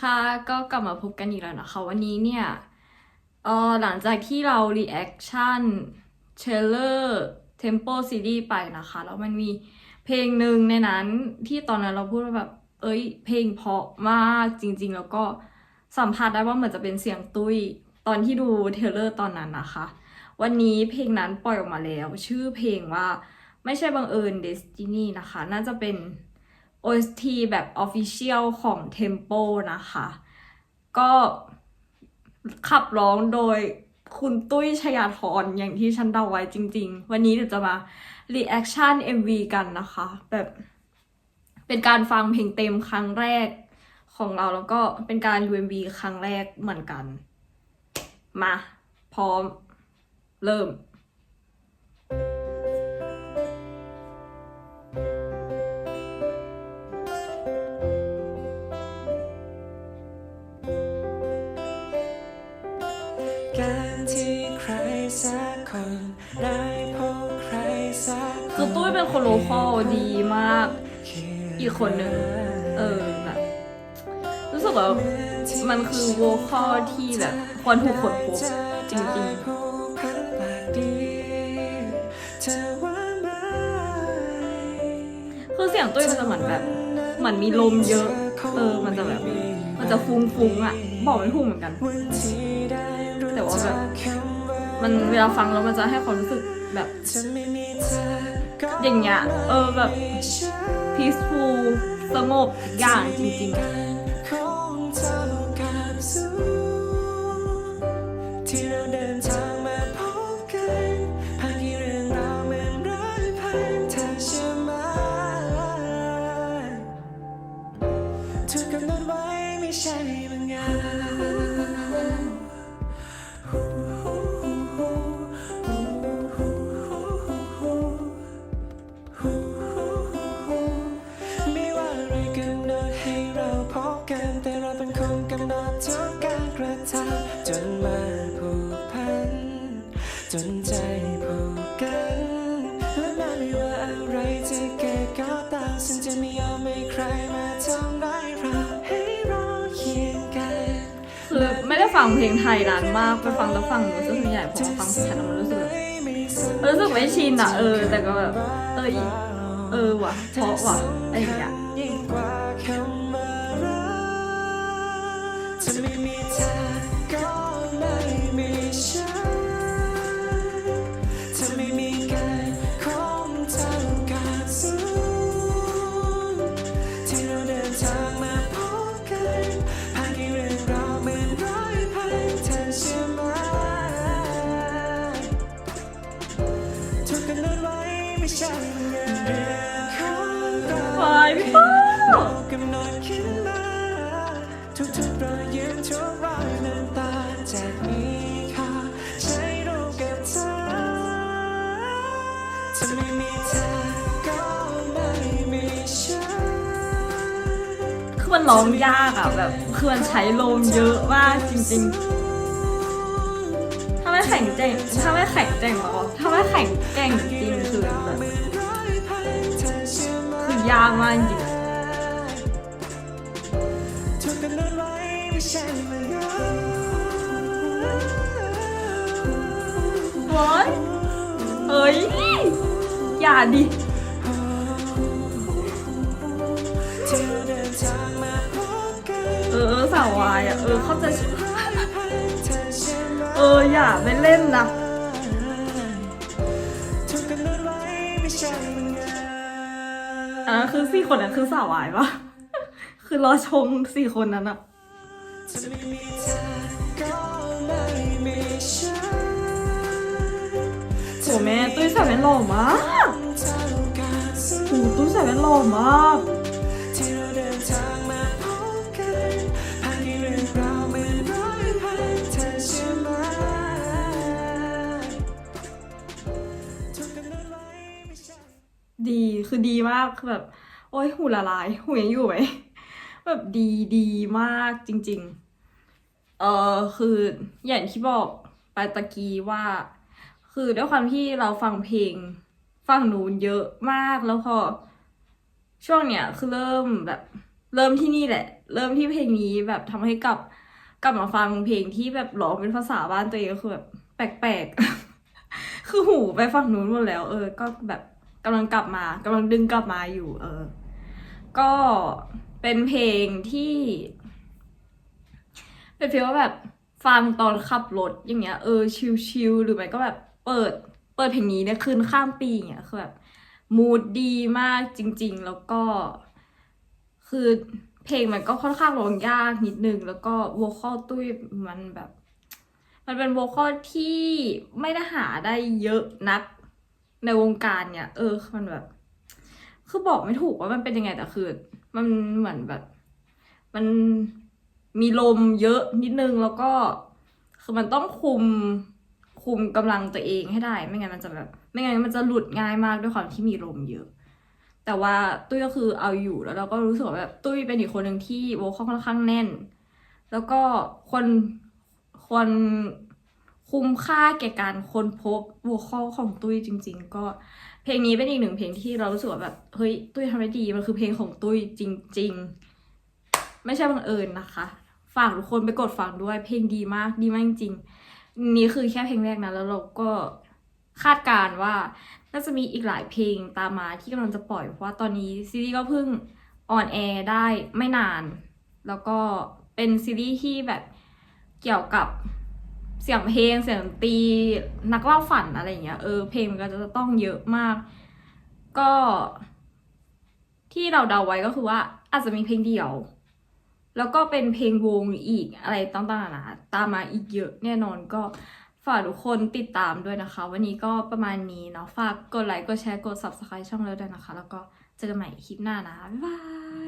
ค่ะก็กลับมาพบกันอีกแล้วนะคะวันนี้เนี่ยเออหลังจากที่เรา reaction trailer tempo series ไปนะคะ แล้วมันมีเพลงหนึ่งในนั้นที่ตอนนั้นเราพูดว่าแบบ เอ้ย เพลงเพราะมากจริง ๆ แล้วก็สัมผัสได้ว่าเหมือนจะเป็นเสียงตุ้ยตอนที่ดูเทเลอร์ตอนนั้นนะคะ วันนี้เพลงนั้นปล่อยออกมาแล้ว ชื่อเพลงว่าไม่ใช่บังเอิญ Destiny นะคะ น่าจะเป็น OST แบบ Official ของ Tempo นะคะ ก็ขับร้องโดยคุณตุ้ยชยาธรอย่างที่ฉันเดาไว้จริง ๆ วันนี้เดี๋ยวจะมา reaction MV กันนะคะ แบบเป็นการฟังเพลงเต็มครั้งแรกของเราแล้วก็เป็นการ UMV ครั้งแรกเหมือนกัน มา พร้อม เริ่ม คนได้พบใครสักคือตุ้ยเป็นคนโลคอลดีมาก อีกคนหนึ่งเออแบบรู้สึกว่ามันคือโวคอลที่แบบควรถูกคนพบจริงๆคือเสียงตุ้ยมันจะเหมือนแบบเหมือนมีลมเยอะ เออ มันจะแบบ มันจะฟุ้งๆอะ บอกไม่ถูกเหมือนกัน แต่ว่าแบบ มันเวลาฟังแล้วมันจะให้ความรู้สึกแบบ อย่างเงี้ยเออแบบ peaceful สงบอย่างจริงคงเท่ากับสูงที่เราเดินทางมาพบกันผ่านกี่เรื่องราวเหมือนร้อยพันเธอเชื่อไหมถูกกำหนดไว้ไม่ใช่บางงาน จะเกิดก็ตามฉันจะไม่ยอมให้ใครมาทำร้ายเราให้เราเคียงกันๆคือไม่ได้ฟังเพลงไทยนานมากไปฟังแล้วฟังรู้สึกส่วนใหญ่พอฟังเพลงไทยแล้วมันรู้สึกแบบรู้สึกไม่ชินอะเออ แต่ก็แบบเออเออว่ะเพราะว่ะอะไรอย่างเงี้ยยิ่งจะไม่มีเธอ ร้องยากอะแบบคือมันใช้ลมเยอะมากจริง ๆ ถ้าไม่แข็งแกร่งถ้าไม่แข็งแกร่งหรอถ้าไม่แข็งแกร่งจริงคือแบบคือยากมากจริงถูกกำหนดไว้ไม่ใช่เมื่อโอ้ยเฮ้ย อย่าดิ ววายอะ เออ เข้าใจเออ อย่าไปเล่นนะถูกกำหนดไว้ไม่ใช่เมื่ออันนั้นคือสี่คนนั้นคือสาววายปะคือรอชงสี่คนนั้นอะจะไม่มีเธอก็ไม่มีฉันโหแม่ตุ้ยใส่แว่นหล่อมากเท่ากับสุดโหตุ้ยใส่แว่นหล่อมาก ดีคือดีมากคือแบบ โอ้ยหูละลายหูยังอยู่ไหมแบบดีดีมากจริง ๆ เออคืออย่างที่บอกไปตะกี้ว่า คือด้วยความที่เราฟังเพลงฟังนูนเยอะมากแล้วพอ ช่วงเนี้ยคือเริ่มแบบ เริ่มที่นี่แหละ เริ่มที่เพลงนี้แบบทำให้กลับกลับมาฟังเพลงที่แบบร้องเป็นภาษาบ้านตัวเองก็คือแบบแปลกๆคือหูไปฝั่งนู้นหมดแล้ว เออ ก็แบบ กำลังกลับมากำลังดึงกลับมาอยู่เออ ก็เป็นเพลงที่ เป็นฟีลว่าแบบฟังตอนขับรถอย่างเงี้ยเออชิลๆหรือไม่ก็แบบเปิดเปิดเพลงนี้เนี่ยคืนข้ามปีอย่างเงี้ยคือแบบมูดดีมากจริง ๆ แล้วก็ คือเพลงมันก็ค่อนข้างร้องยากนิดนึง แล้วก็วอคอลตุ้ยมันแบบ มันเป็นวอคอลที่ไม่ได้หาได้เยอะนัก ในวงการเนี่ย เออมันแบบ คือบอกไม่ถูกว่ามันเป็นยังไงแต่คือ มันเหมือนแบบ มันมีลมเยอะนิดนึงแล้วก็ คือมันต้องคุมคุมกำลังตัวเองให้ได้ ไม่งั้นมันจะแบบ ไม่งั้นมันจะหลุดง่ายมากด้วยความที่มีลมเยอะ แต่ว่าตุ้ยก็คือเอาอยู่แล้วเราก็รู้สึกว่าแบบตุ้ยเป็นอีกคนหนึ่งที่โวคอลค่อนข้างแน่น แล้วก็คนคน คุ้มค่าแก่การค้นพบโวคอลของตุ้ยจริง ๆ ก็เพลงนี้เป็นอีกหนึ่งเพลงที่เรารู้สึกว่าแบบเฮ้ยตุ้ยทำได้ดีมันคือเพลงของตุ้ยจริง ๆ ไม่ใช่บังเอิญนะคะ ฝากทุกคนไปกดฟังด้วยเพลงดีมากดีมากจริงๆนี่คือแค่เพลงแรกนะแล้วเราก็คาดการณ์ว่าน่าจะมีอีกหลายเพลงตามมาที่กำลังจะปล่อยเพราะว่าตอนนี้ซีรีส์ก็เพิ่งออนแอร์ได้ไม่นาน แล้วก็เป็นซีรีส์ที่แบบเกี่ยวกับ สียงเพลงเสียงดนตรีนักเล่าฝันอะไรอย่างเงี้ยเออเพลงมันก็จะต้องเยอะมาก ก็ ที่เราเดาไว้ก็คือว่า อาจจะมีเพลงเดียว แล้วก็เป็นเพลงวงอีกอะไรต่างๆนานาตามมาอีกเยอะแน่นอนก็ฝากทุกคนติดตามด้วยนะคะ วันนี้ก็ประมาณนี้เนาะฝากกดไลค์กดแชร์กด subscribe ช่องเราด้วยนะคะ แล้วก็เจอกันใหม่คลิปหน้านะบ๊ายบาย